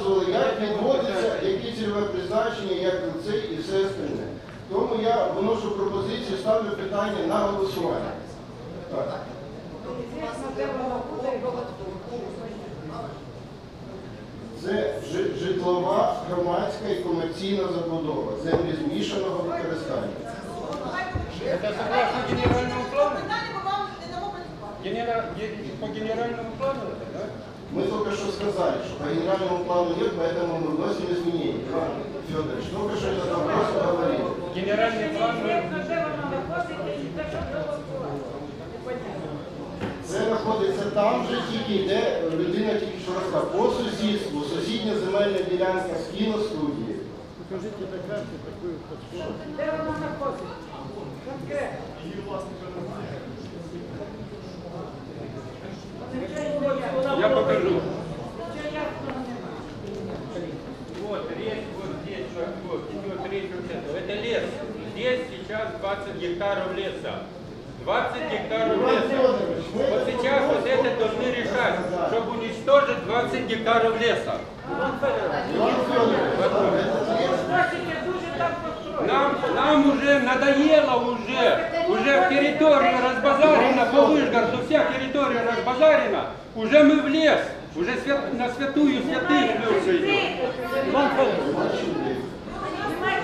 розказували, як відводиться, які цільове призначення, як це і все остальне. Тому я виношу пропозицію, ставлю питання на голосування. Так. Це житлова, громадська і комерційна забудова, землі змішаного використання. Это согласно генеральному плану? Генера... По генеральному плану это, да? Мы только что сказали, что по генеральному плану нет, поэтому мы вносим изменения. Иван Федорович, только что этот вопрос говорили. Генеральный план мы... Це знаходиться там же, тільки йде людина тільки що розказала. По сусідству, сусідня земельна ділянка з кіностудії. Покажите на карте такую подсказку. Де воно знаходиться? Конкретно. Я Гектаров леса. 20 гектаров леса. Вот сейчас вот это должны решать, чтобы уничтожить 20 гектаров леса. Нам, нам уже надоело уже, уже территория разбазарена по Вышгороду, вся территория разбазарена, уже мы в лес, уже свят- на святую святых мы уже идем.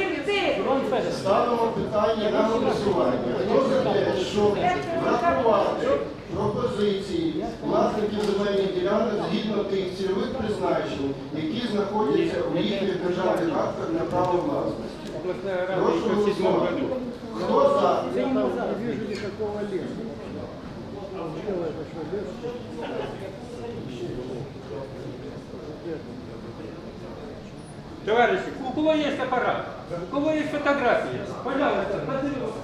Иван Федорович, Нема чим ти. Ставимо питання на голосування. Хто за те, щоб врахувати пропозиції власників земельних ділянок згідно тих цільових призначень, які знаходяться у їхніх державних актах на право власності? Прошу голосувати. Хто за? я там Товарищи, у кого есть аппарат, у кого есть фотографии, пожалуйста,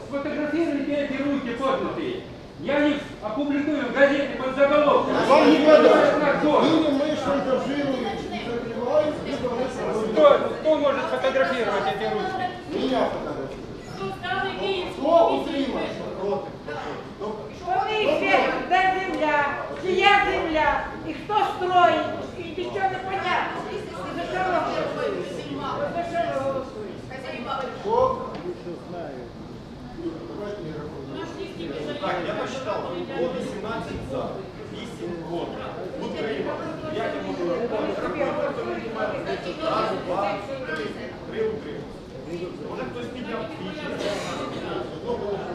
сфотографируйте эти руки поднятые. Я их опубликую в газете под заголовком. Вам не надо. На кто? Или мы шантажируем и закрываем, либо мы Кто, проводим. кто может фотографировать эти руки? Меня фотографируют. Хто утримався проти? Вони фермер, де земля, чия земля, і хто строїть, і нічого не понятно. Так, я посчитал. Было 18 за. 8 год. Утримав. Як я можу рахувати? Раз, два, три. Три утримав. Може хтось підняв двічі. Товарищи,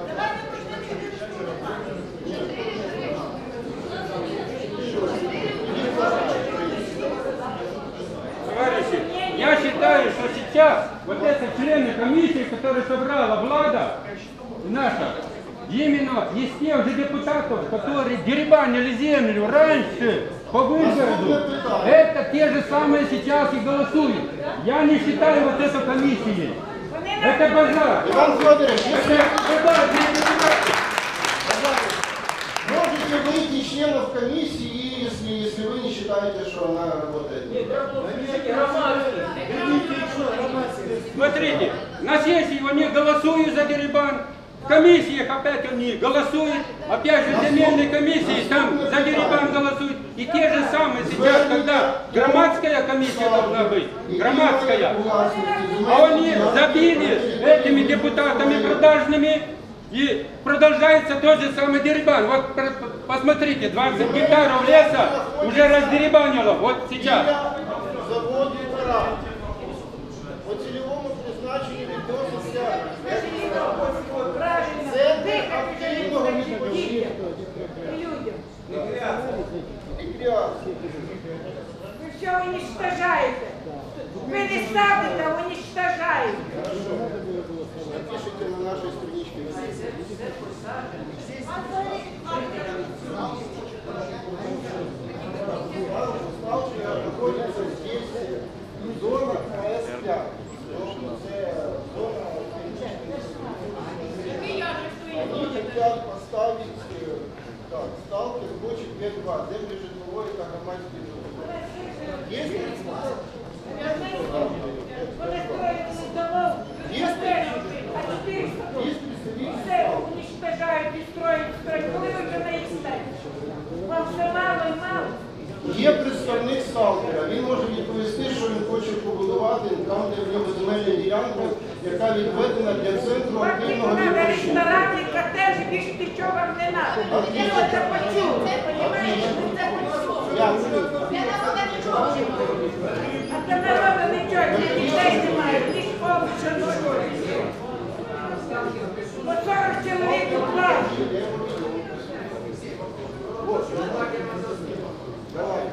Считаю, что сейчас вот эти члены комиссии, которые собрала влада наша, именно из тех же депутатов, которые деребанили землю раньше по Вышгороду, это те же самые сейчас и голосуют. Я не считаю вот эту комиссией. Вони Это базар. Иван Федорович, если Это базар можете выйти членов комиссии, если, если вы не считаете, что она работает. Смотрите, на сессии они голосуют за Дерибан, в комиссиях опять они голосуют, опять же в земельной комиссии там за Дерибан голосуют. И те же самые сейчас, когда громадская комиссия должна быть, громадская, а они забили этими депутатами продажными, и продолжается тот же самый дерибан. Вот посмотрите, 20 гектаров леса уже раздерибанило, вот сейчас. Є-2, землі житлової та громадської забудови. Є Все уничтожають і строють. Коли ви вже на їх Вам все мало і мало. Є представник сталкера, він може відповісти, що він хоче побудувати там, де в нього земельна ділянка, яка відведена для центру Вам тільки активного треба відпочинку. теж більше нічого вам не треба. А це народу нічого, ні дітей немає, ні школи, що не школи. По 40 чоловік у класі. Давай.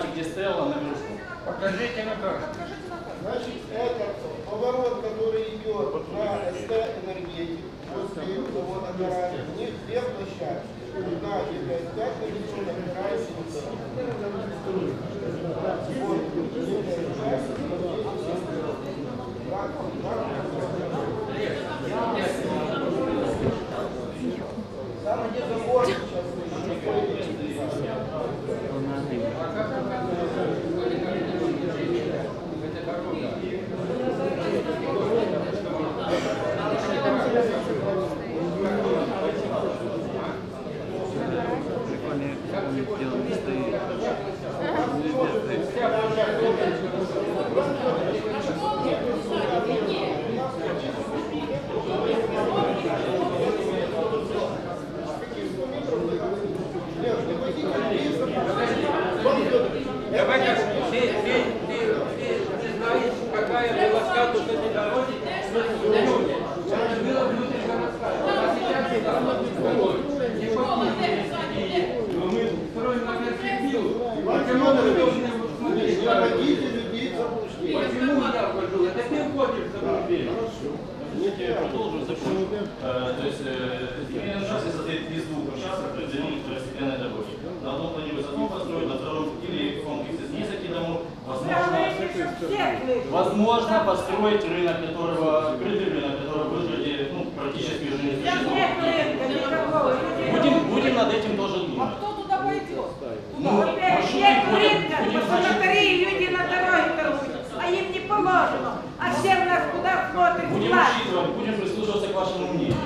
Знаете, где Стелла, наверху. Покажите на карте. Значит, это поворот, который идет на СТ энергетик, после завода Гараж, у них две площадки. Одна является как наведена, вторая синтез. Вот, нижняя часть, так, так. Там, где забор сейчас Это дорога. Давайте, ты, ты, ты, ты, ты знаешь, какая была статус этой дороги? Она была внутригородская. А сейчас это не покинули. Но мы строим на перспективу. Почему мы должны вот смотреть? Вводите людей в заблуждение. Почему я вхожу? Это ты входишь в заблуждение. Давайте я продолжу, закончу. Э, То есть э, земельный участок состоит из двух участков, разделенных второстепенной дороги. На одном планируется дом построить, на втором или в комплексе с нескольких домов. Возможно, Главное, что всех слышно. Возможно построить рынок, которого, открытый рынок, который в Ужгороде ну, практически уже не существует. Будем, будем над этим тоже А думать. кто туда пойдет? Ну, Во-первых, маршруты нет рынка, будем, потому что люди на дороге торгуют, а им не положено. А все у нас куда смотрят Будем учитывать, будем прислушиваться к вашему мнению.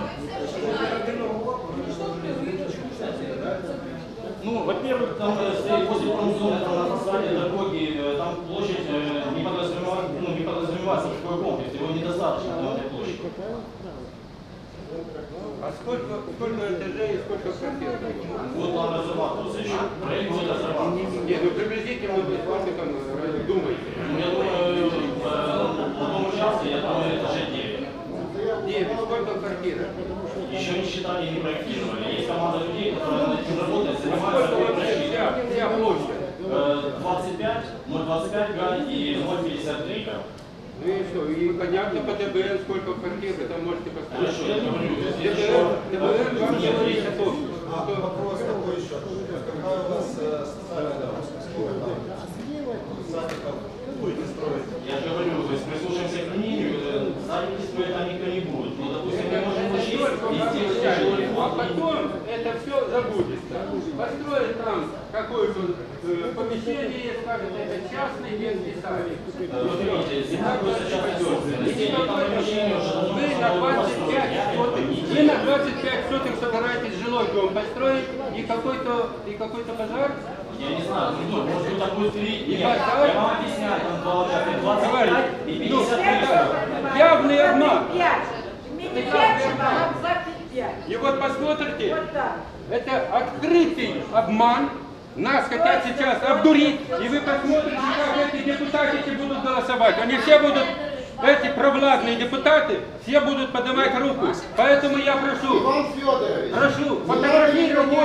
Ну, во-первых, там э, стоит возле промзоны, там на фасаде дороги, э, там площадь э, не подразумевается, ну, не подразумевается какой комплекс, его недостаточно на этой площади. А сколько, сколько этажей и сколько квартир? Вот там разрабатывался еще, проект будет разрабатываться. Нет, ну приблизительно вы с вами там э, думаете. Ну, я думаю, э, на том участке, я думаю, этажей 9. Нет, сколько квартир? Еще не считали не проектировали. Есть команда людей, которые над этим работают, занимаются Сколько вообще вся, вся площадь? Э, 25, 0,25 га и 0,53 га. Ну и что, и понятно по ТБН, сколько квартир вы там можете поставить. ТБН вам говорит о том, А что вопрос такой еще. Какая у вас э, социальная нагрузка? Сколько там садиков будете строить? Я же говорю, то есть прислушаемся к мнению, э, садики строить там никто не будет. Ну, допустим, мы можем учесть только и сделать начальник, тяжелый а фонд. потом это все забудется. построит там какое-то э, помещение, скажет, это частный детский садик. Вы на 25 соток, вы на 25 соток собираетесь жилой дом построить и какой-то и какой-то базар? Я не знаю, ну, может быть, там будет три. И Нет, базар? я вам объясняю, там два участка, 25 Товарищ, и ну, 53. Явный обман. 25. Не 5, а 25. И вот посмотрите, Вот так. это открытый обман. Нас хотят сейчас обдурить, и вы посмотрите, как эти депутаты эти будут голосовать. Они все будут, эти провладные депутаты, все будут поднимать руку. Поэтому я прошу, Прошу,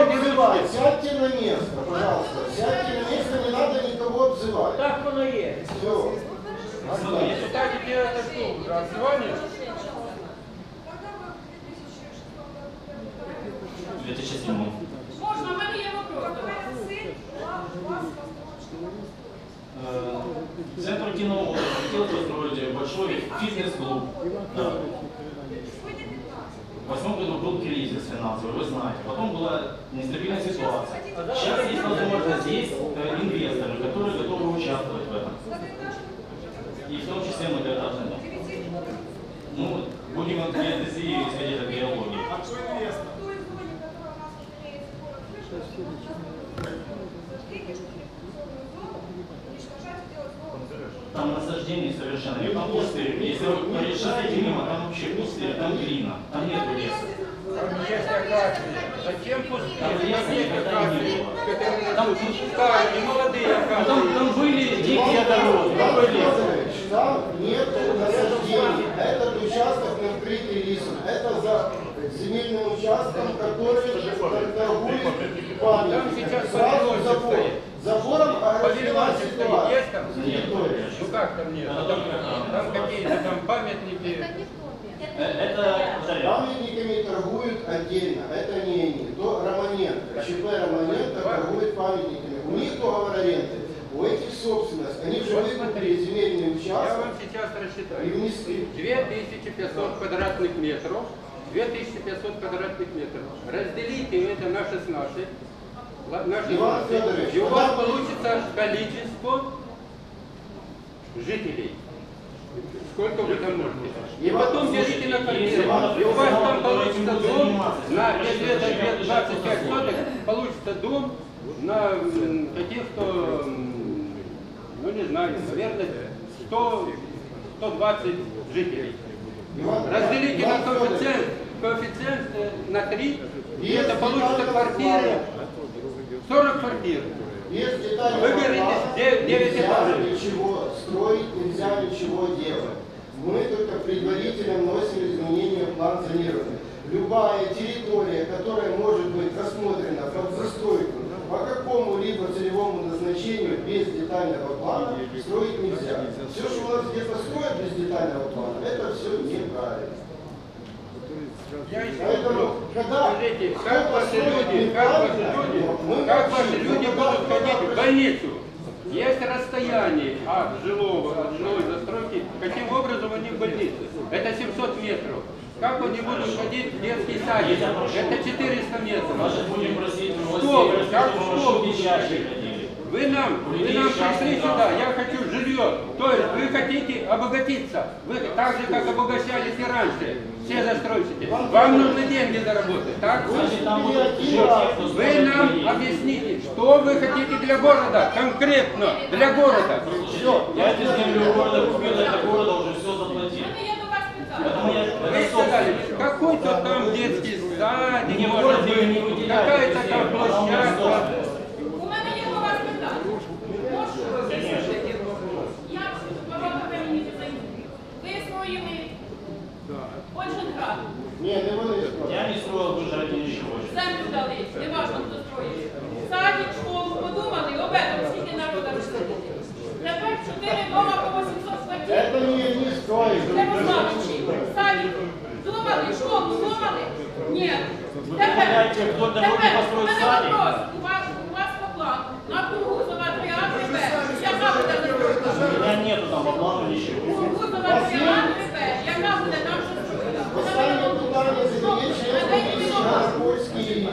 эти обзывать. ручки. Сядьте на место, пожалуйста. Сядьте на место, не надо никого обзывать. Так воно є. Все. депутаты делают что, голосование? В 2007. Можна, в мене є вопрос. Э, Центр кино хотел построить большой фитнес-клуб. Да. В восьмом году был кризис финансовый, вы знаете. Потом была нестабильная ситуация. Сейчас есть возможность, есть э, инвесторы, которые готовы участвовать в этом. И в том числе многоэтажный дом. Ну, будем ответить и исходить от биологии. А кто инвестор? Там нет, там пустырь. Если вы проезжаете мимо, там вообще пустырь, там глина, там нет леса. Там есть акации. Зачем пустые? Там есть никогда не было. которые Там- растут старые, молодые Там, были дикие дороги, там были лес. Федорович, там нет насаждений. Этот участок накрытый лесом. Это за земельным участком, который торгует сейчас Сразу забор. Забором стоит, ситуация. есть там? Нет, Ну как там нет? Там, только- там какие-то там памятники. Э, Это, повторяю, Памятниками торгуют отдельно, это не они. То Романенко, ЧП Романенко торгует памятниками. У них договор аренды, у этих собственность. Они же выкупили земельный Я вам участок сейчас и рассчитаю. внесли. 2500 квадратных метров. 2500 квадратных метров. Разделите это на 16. Ла- На 16. Иван Федорович, и у вас получится количество жителей. Сколько вы там можете. И потом делите на квартиры. И у вас там получится дом, на, Иван, если это Иван, где 25 Иван, соток, получится дом на м, каких-то, м, ну не знаю, наверное, 100, 120 жителей. Разделите на коэффициент, коэффициент на 3, и это получится плана. 40 квартир. Без детального Выберите плана де- девять нельзя этажей. ничего строить, нельзя ничего делать. Мы только предварительно вносим изменения в план зонирования. Любая территория, которая может быть рассмотрена под застройку по какому-либо целевому назначению без детального плана строить нельзя. Все, что у нас где-то строят без детального плана, это все неправильно. Я еще Поэтому, когда Скажите, как ваши люди, как ваши люди, мы как ваши люди будут ходить в больницу? Есть расстояние от жилого, от жилой застройки. Каким образом они в больнице? Это 700 метров. Как они будут ходить в детский садик? Это 400 метров. Может, будем просить Как хотите? ходили. Вы нам, вы нам пришли сюда, я хочу жилье. То есть вы хотите обогатиться. Вы так же, как обогащались и раньше. Все застройщики. Вам нужны деньги заработать, так? Вы нам объясните, что вы хотите для города, конкретно для города. Все, я эту землю у города купил, для города уже все заплатил. У мене є до вас питання. Поэтому я Вы сказали, какой-то там детский садик, может быть, какая-то эти там Ні, не вони строїли. Я не строїв дуже нічого. Землю дали, не важно, хто строїть. Садик, школу, подумали, об этом скільки народу розсадити. Тепер чотири дома по 800 квартир. Це не є не. Це розмовичі. Садик, думали, школу, думали. Ні. Тепер, тепер, у мене вопрос. У вас, по плану. На Кургузова 3А, 3Б. У мене нету там по плану нічого. Polski,